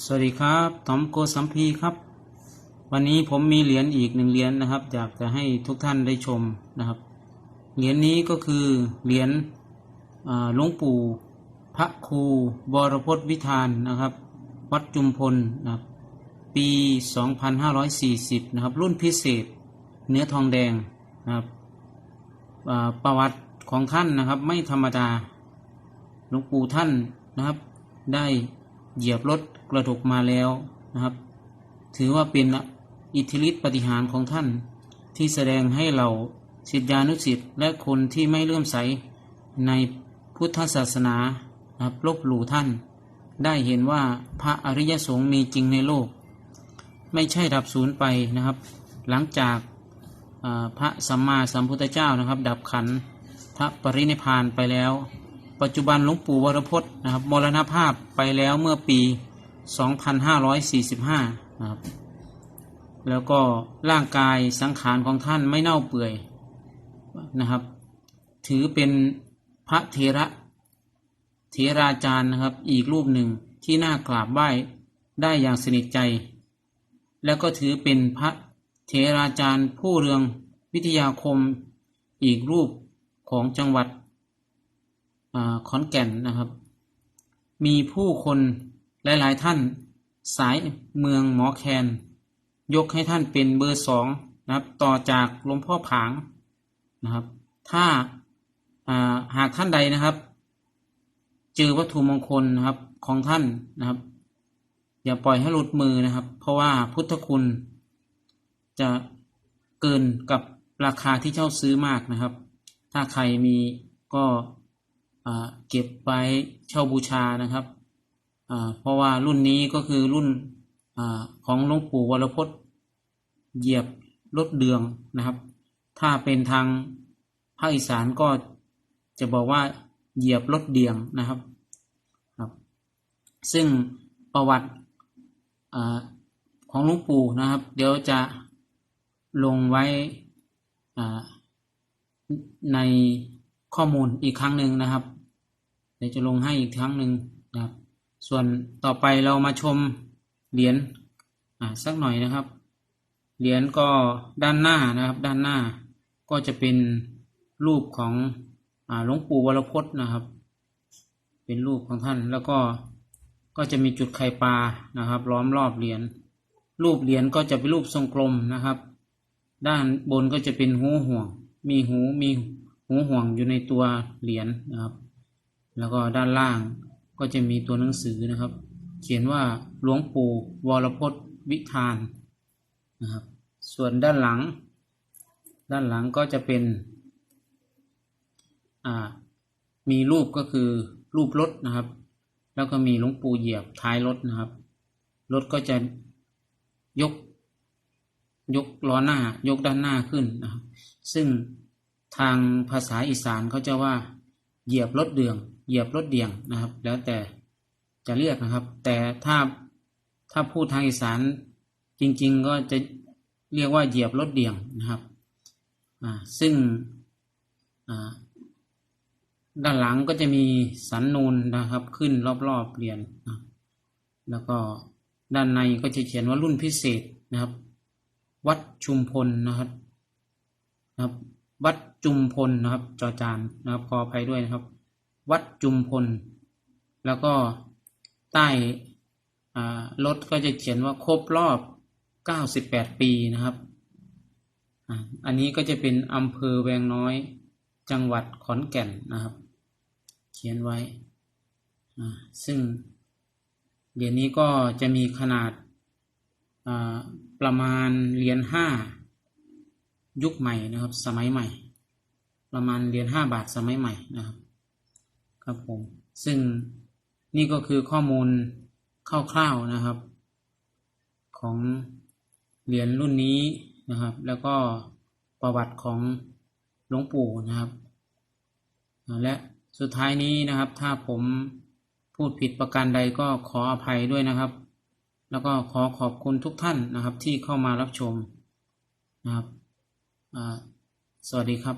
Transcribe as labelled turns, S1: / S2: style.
S1: สวัสดีครับตอมโกสัมพีครับ วันนี้ผมมีเหรียญอีกหนึ่งเหรียญนะครับ อยากจะให้ทุกท่านได้ชมนะครับ เหรียญนี้ก็คือเหรียญหลวงปู่พระครูบรพศวิธานนะครับ วัดจุมพลนะครับปี 2540 นะครับ รุ่นพิเศษ เนื้อทองแดงนะครับประวัติของท่านนะครับ ไม่ธรรมดาหลวงปู่ท่านนะครับ ได้ เหยียบรถกระดกมาแล้วนะครับ ถือว่าเป็นอิทธิฤทธิปฏิหารของท่าน ที่แสดงให้เราศิษยานุศิษย์และคนที่ไม่เลื่อมใสในพุทธศาสนานะครับลบหลู่ท่าน ได้เห็นว่าพระอริยสงฆ์มีจริงในโลก ไม่ใช่ดับสูญไปนะครับ หลังจากพระสัมมาสัมพุทธเจ้านะครับ ดับขันพระปรินิพานไปแล้ว ปัจจุบันหลวงปู่วรพจน์นะครับมรณภาพไปแล้วเมื่อปี 2545นะครับแล้วก็ร่างกายสังขารของท่านไม่เน่าเปื่อยนะครับ ถือเป็นพระเทระเทราจารย์นะครับอีกรูปหนึ่งที่น่ากราบไหว้ได้อย่างสนิทใจ แล้วก็ถือเป็นพระเทราจารย์ผู้เรืองวิทยาคมอีกรูปของจังหวัด ขอนแก่นนะครับ มีผู้คนหลายๆท่านสายเมืองหมอแคน ยกให้ท่านเป็นเบอร์สองนะครับ ต่อจากหลวงพ่อผางนะครับ ถ้าาหากท่านใดนะครับ เจอวัตถุมงคลนะครับของท่านนะครับ อย่าปล่อยให้หลุดมือนะครับ เพราะว่าพุทธคุณจะเกินกับราคาที่เช่าซื้อมากนะครับ ถ้าใครมีก็ เก็บไว้เช่าบูชานะครับ เพราะว่ารุ่นนี้ก็คือรุ่นอของหลวงปู่วรพจน์เหยียบรถเดืองนะครับ ถ้าเป็นทางภาคอีสานก็จะบอกว่าเหยียบรถเดียงนะครับครับ ซึ่งประวัติอของหลวงปู่นะครับ เดี๋ยวจะลงไว้ใน ข้อมูลอีกครั้งหนึ่งนะครับ เดี๋ยวจะลงให้อีกครั้งหนึ่งนะครับ ส่วนต่อไปเรามาชมเหรียญอ่าสักหน่อยนะครับ เหรียญก็ด้านหน้านะครับ ด้านหน้าก็จะเป็นรูปของอ่าหลวงปู่วรพจน์นะครับ เป็นรูปของท่านแล้วก็ก็จะมีจุดไข่ปลานะครับ ล้อมรอบเหรียญรูปเหรียญก็จะเป็นรูปทรงกลมนะครับ ด้านบนก็จะเป็นหูห่วง มีหูมี หูห่วงอยู่ในตัวเหรียญนะครับ แล้วก็ด้านล่างก็จะมีตัวหนังสือนะครับ เขียนว่าหลวงปู่วรพจน์วิธานนะครับ ส่วนด้านหลัง ด้านหลังก็จะเป็นอ่ามีรูปก็คือรูปรถนะครับ แล้วก็มีหลวงปู่เหยียบท้ายรถนะครับ รถก็จะยก ยกล้อหน้ายกด้านหน้าขึ้นนะครับ ซึ่ง ทางภาษาอีสานเขาจะว่า เหยียบรถเดือง เหยียบรถเดียงนะครับ แล้วแต่จะเรียกนะครับ แต่ถ้าถ้าพูดทางอีสานจริง ๆ ก็จะเรียกว่าเหยียบรถเดียงนะครับซึ่งด้านหลังก็จะมีสันนูนนะครับขึ้นรอบๆเหรียญนะแล้วก็ด้านในก็จะเขียนว่ารุ่นพิเศษนะครับ วัดชุมพลนะครับนะครับ วัดจุมพลนะครับจอจานนะครับขออภัยด้วยนะครับ วัดจุมพล แล้วก็ใต้รถก็จะเขียนว่าครบรอบ 98 ปีนะครับ อันนี้ก็จะเป็นอำเภอแวงน้อยจังหวัดขอนแก่นนะครับ เขียนไว้ ซึ่งเหรียญนี้ก็จะมีขนาดประมาณเหรียญห้า ยุคใหม่นะครับ สมัยใหม่ ประมาณเหรียญห้าบาทสมัยใหม่นะครับ ครับผม ซึ่งนี่ก็คือข้อมูลคร่าวๆนะครับ ของเหรียญรุ่นนี้นะครับ แล้วก็ประวัติของหลวงปู่นะครับ และสุดท้ายนี้นะครับ ถ้าผมพูดผิดประการใดก็ขออภัยด้วยนะครับ แล้วก็ขอขอบคุณทุกท่านนะครับที่เข้ามารับชมนะครับ สวัสดีครับ